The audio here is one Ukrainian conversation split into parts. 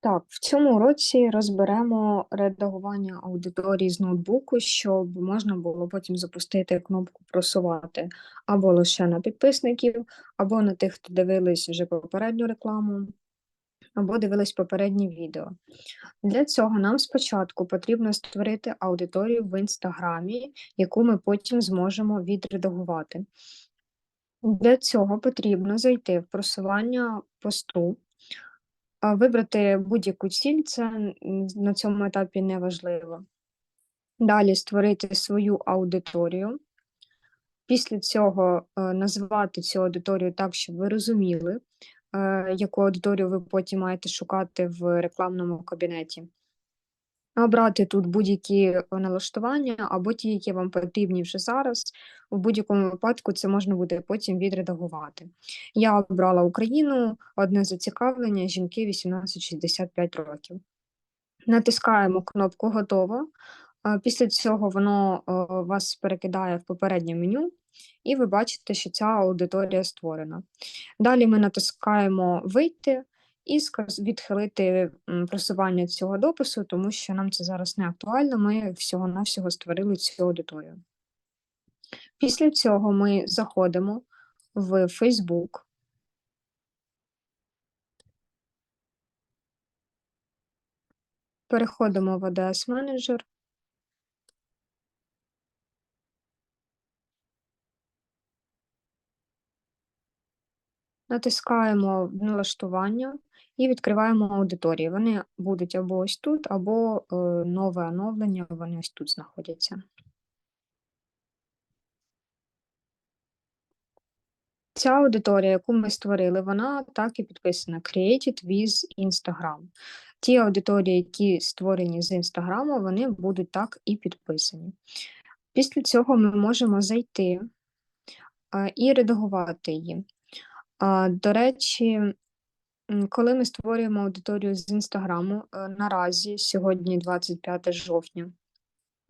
Так, в цьому році розберемо редагування аудиторії з ноутбуку, щоб можна було потім запустити кнопку просувати або лише на підписників, або на тих, хто дивились вже попередню рекламу, або дивились попередні відео. Для цього нам спочатку потрібно створити аудиторію в інстаграмі, яку ми потім зможемо відредагувати. Для цього потрібно зайти в просування посту. Вибрати будь-яку ціль, це на цьому етапі не важливо. Далі створити свою аудиторію. Після цього е, назвати цю аудиторію так, щоб ви розуміли, е, яку аудиторію ви потім маєте шукати в рекламному кабінеті обрати тут будь-які е, налаштування або ті, які вам потрібні вже зараз. У будь-якому випадку це можна буде потім відредагувати. Я обрала Україну, одне зацікавлення жінки 18-65 років. Натискаємо кнопку Готово. Після цього воно вас перекидає в попереднє меню, і ви бачите, що ця аудиторія створена. Далі ми натискаємо Вийти і відхилити просування цього допису, тому що нам це зараз не актуально. Ми всього-навсього створили цю аудиторію. Після цього ми заходимо в Facebook. Переходимо в ADS Manager. Натискаємо налаштування і відкриваємо аудиторії. Вони будуть або ось тут, або е, нове оновлення, вони ось тут знаходяться. Ця аудиторія, яку ми створили, вона так і підписана Created with Instagram. Ті аудиторії, які створені з Інстаграму, вони будуть так і підписані. Після цього ми можемо зайти а, і редагувати її. А, До речі, коли ми створюємо аудиторію з інстаграму, е, наразі сьогодні 25 жовтня,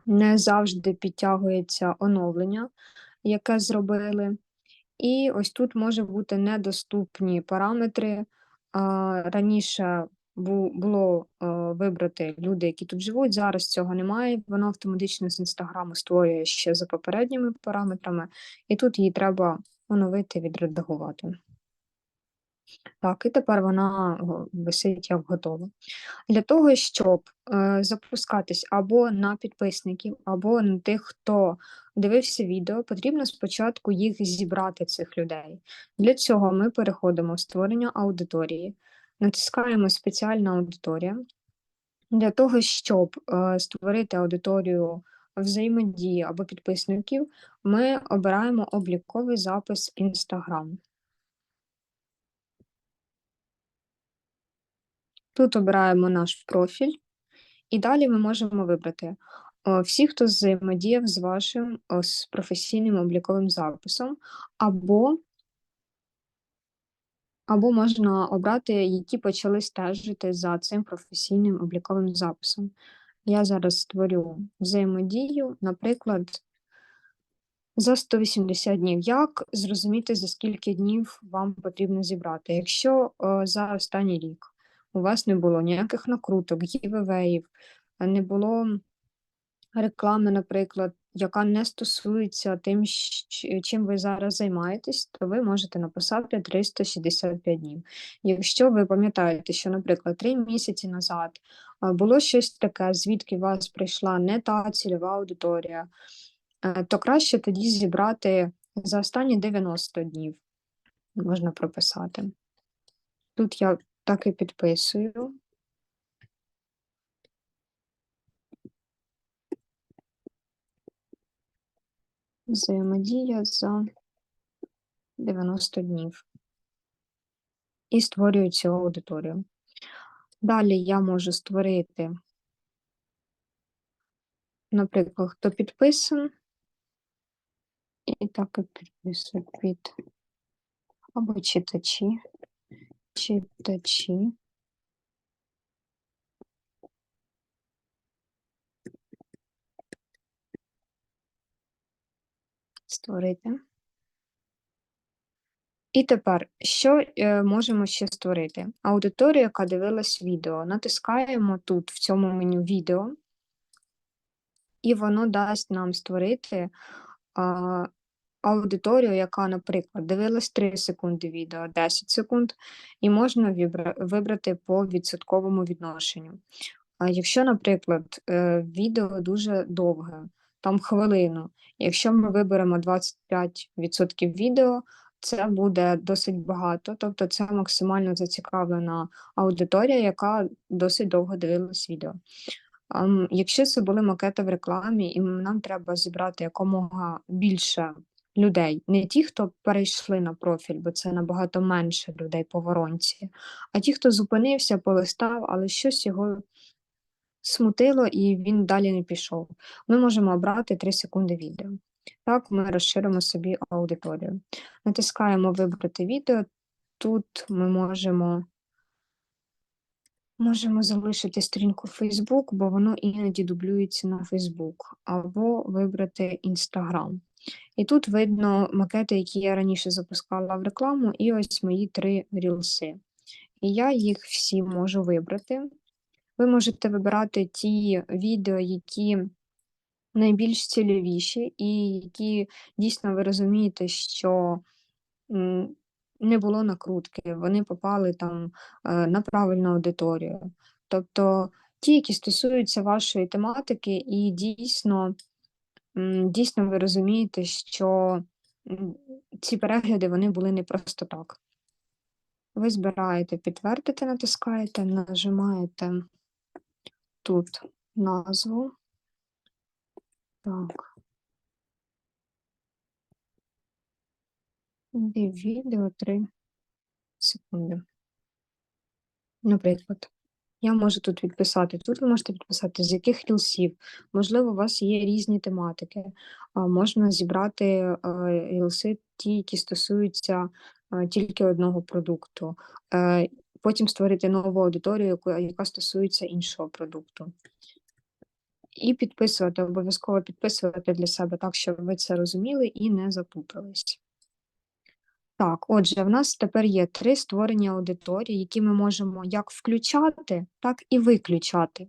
не завжди підтягується оновлення, яке зробили. І ось тут може бути недоступні параметри. Раніше було е, вибрати люди, які тут живуть. Зараз цього немає. Воно автоматично з інстаграму створює ще за попередніми параметрами, і тут її треба оновити, відредагувати. Так, і тепер вона висить як готова. Для того, щоб е, запускатись або на підписників, або на тих, хто дивився відео, потрібно спочатку їх зібрати, цих людей. Для цього ми переходимо в створення аудиторії, натискаємо спеціальна аудиторія. Для того, щоб е, створити аудиторію взаємодії або підписників, ми обираємо обліковий запис Instagram. Тут обираємо наш профіль, і далі ми можемо вибрати всі, хто взаємодіяв з вашим з професійним обліковим записом, або або можна обрати, які почали стежити за цим професійним обліковим записом. Я зараз створю взаємодію, наприклад, за 180 днів. Як зрозуміти, за скільки днів вам потрібно зібрати? Якщо о, за останній рік у вас не було ніяких накруток, гівевеїв, не було реклами, наприклад, яка не стосується тим, чим ви зараз займаєтесь, то ви можете написати 365 днів. Якщо ви пам'ятаєте, що, наприклад, 3 місяці назад було щось таке, звідки вас прийшла не та цільова аудиторія, е, то краще тоді зібрати за останні 90 днів можна прописати. Тут я так і підписую. Взаємодія за 90 днів. І створюю цю аудиторію. Далі я можу створити, наприклад, хто підписан, і так і підписую під або читачі читачі створити. І тепер, що е, можемо ще створити? Аудиторія, яка дивилась відео. Натискаємо тут в цьому меню відео, і воно дасть нам створити аудиторію, яка, наприклад, дивилась 3 секунди відео, 10 секунд, і можна вибрати по відсотковому відношенню. А якщо, наприклад, е, відео дуже довге, там хвилину, якщо ми виберемо 25% відео, це буде досить багато, тобто це максимально зацікавлена аудиторія, яка досить довго дивилась відео. Якщо це були макети в рекламі, і нам треба зібрати якомога більше людей, не ті, хто перейшли на профіль, бо це набагато менше людей по воронці, а ті, хто зупинився, полистав, але щось його смутило, і він далі не пішов. Ми можемо обрати 3 секунди відео. Так, ми розширимо собі аудиторію. Натискаємо Вибрати відео. Тут ми можемо можемо залишити сторінку Facebook, бо воно іноді дублюється на Facebook, або вибрати Instagram. І тут видно макети, які я раніше запускала в рекламу, і ось мої три рілси. І я їх всі можу вибрати. Ви можете вибирати ті відео, які найбільш цільовіші, і які дійсно ви розумієте, що не було накрутки, вони попали там е, на правильну аудиторію. Тобто ті, які стосуються вашої тематики, і дійсно, дійсно ви розумієте, що ці перегляди вони були не просто так. Ви збираєте підтвердити, натискаєте, нажимаєте тут назву. Так. Відео 3 секунди. Наприклад, я можу тут відписати. Тут ви можете підписати, з яких рілсів. Можливо, у вас є різні тематики. Можна зібрати рілси, ті, які стосуються тільки одного продукту. Е, Потім створити нову аудиторію, яка стосується іншого продукту. І підписувати, обов'язково підписувати для себе так, щоб ви це розуміли і не заплутались. Так, отже, в нас тепер є три створені аудиторії, які ми можемо як включати, так і виключати.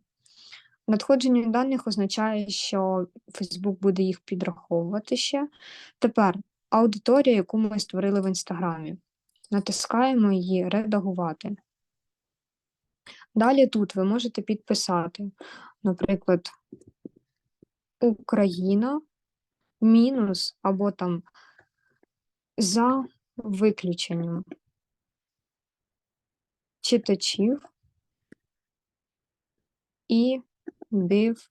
Надходження даних означає, що Facebook буде їх підраховувати ще. Tепер аудиторія, яку ми створили в Інстаграмі. Натискаємо її редагувати. Далі тут ви можете підписати, наприклад, Україна мінус або там за виключенням читачів і див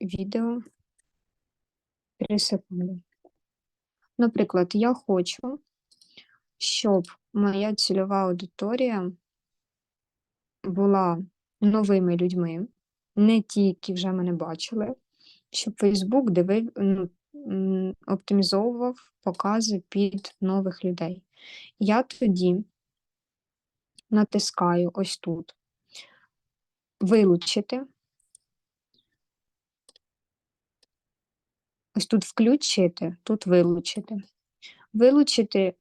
відео 3 секунди. Наприклад, я хочу, щоб моя цільова аудиторія була новими людьми, не ті, які вже мене бачили, щоб Facebook дивив, ну, оптимізовував покази під нових людей. Я тоді натискаю ось тут вилучити. Ось тут включити, тут вилучити. Вилучити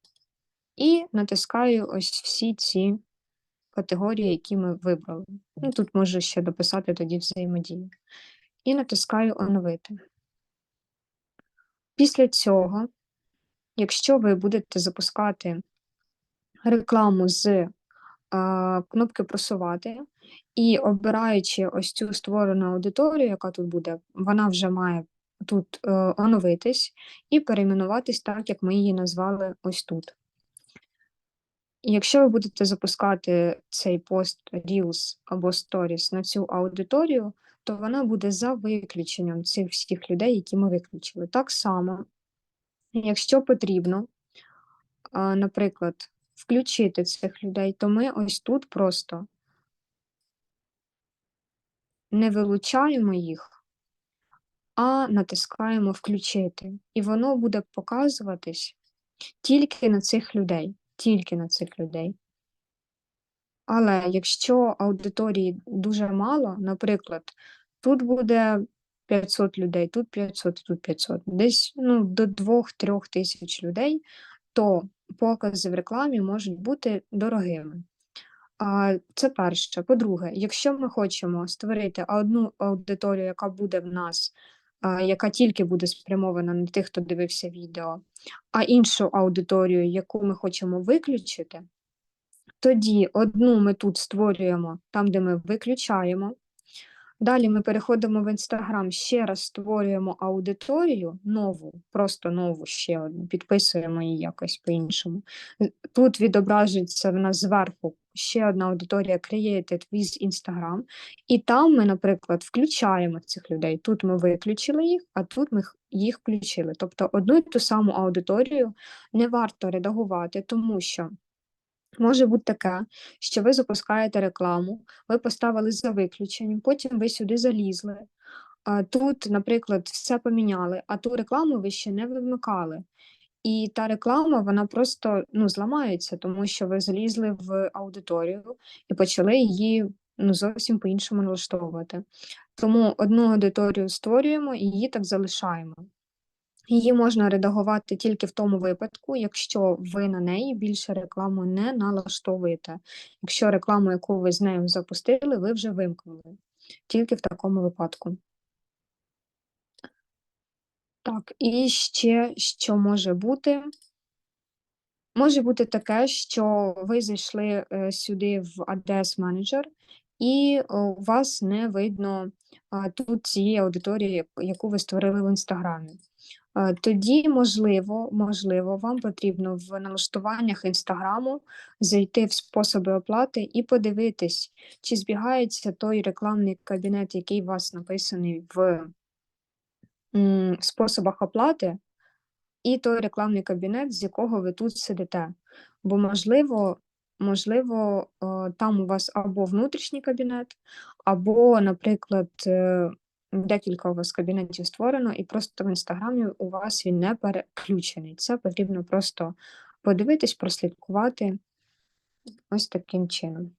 і натискаю ось всі ці категорії, які ми вибрали. Ну, тут можу ще дописати тоді взаємодію. І натискаю оновити. Після цього, якщо ви будете запускати рекламу з а, кнопки просувати і обираючи ось цю створену аудиторію, яка тут буде, вона вже має тут е, оновитись і перейменуватись так, як ми її назвали ось тут. І якщо ви будете запускати цей пост Reels або Stories на цю аудиторію, то вона буде за виключенням цих всіх людей, які ми виключили. Так само, якщо потрібно, наприклад, включити цих людей, то ми ось тут просто не вилучаємо їх, а натискаємо включити. І воно буде показуватись тільки на цих людей, тільки на цих людей. Але якщо аудиторії дуже мало, наприклад, тут буде 500 людей, тут 500, тут 500, десь ну, до 2-3 тисяч людей, то покази в рекламі можуть бути дорогими. Це перше. По-друге, якщо ми хочемо створити одну аудиторію, яка буде в нас, яка тільки буде спрямована на тих, хто дивився відео, а іншу аудиторію, яку ми хочемо виключити, тоді одну ми тут створюємо там, де ми виключаємо. Далі ми переходимо в Інстаграм, ще раз створюємо аудиторію нову, просто нову ще одну, підписуємо її якось по-іншому. Е, Тут відображується в нас зверху ще одна аудиторія Created with Instagram, і там ми, наприклад, включаємо цих людей. Тут ми виключили їх, а тут ми їх включили. Тобто одну і ту саму аудиторію не варто редагувати, тому що. Може бути таке, що ви запускаєте рекламу, ви поставили за виключенням, потім ви сюди залізли. Тут, наприклад, все поміняли, а ту рекламу ви ще не вимикали. І та реклама вона просто ну, зламається, тому що ви залізли в аудиторію і почали її ну, зовсім по-іншому налаштовувати. Тому одну аудиторію створюємо і її так залишаємо. Її можна редагувати тільки в тому випадку, якщо ви на неї більше рекламу не налаштовуєте. Якщо рекламу, яку ви з нею запустили, ви вже вимкнули. Тільки в такому випадку. Так, і ще що може бути? Може бути таке, що ви зайшли е, сюди в ADS Manager, і е, у вас не видно тут цієї аудиторії, яку ви створили в інстаграмі. Е, Тоді, можливо, можливо, вам потрібно в налаштуваннях інстаграму зайти в способи оплати і подивитись, чи збігається той рекламний кабінет, який у вас написаний в способах оплати, і той рекламний кабінет, з якого ви тут сидите. Бо, можливо, можливо, е, там у вас або внутрішній кабінет, або, наприклад, е, декілька у вас кабінетів створено, і просто в інстаграмі у вас він не переключений. Це потрібно просто подивитись, прослідкувати ось таким чином.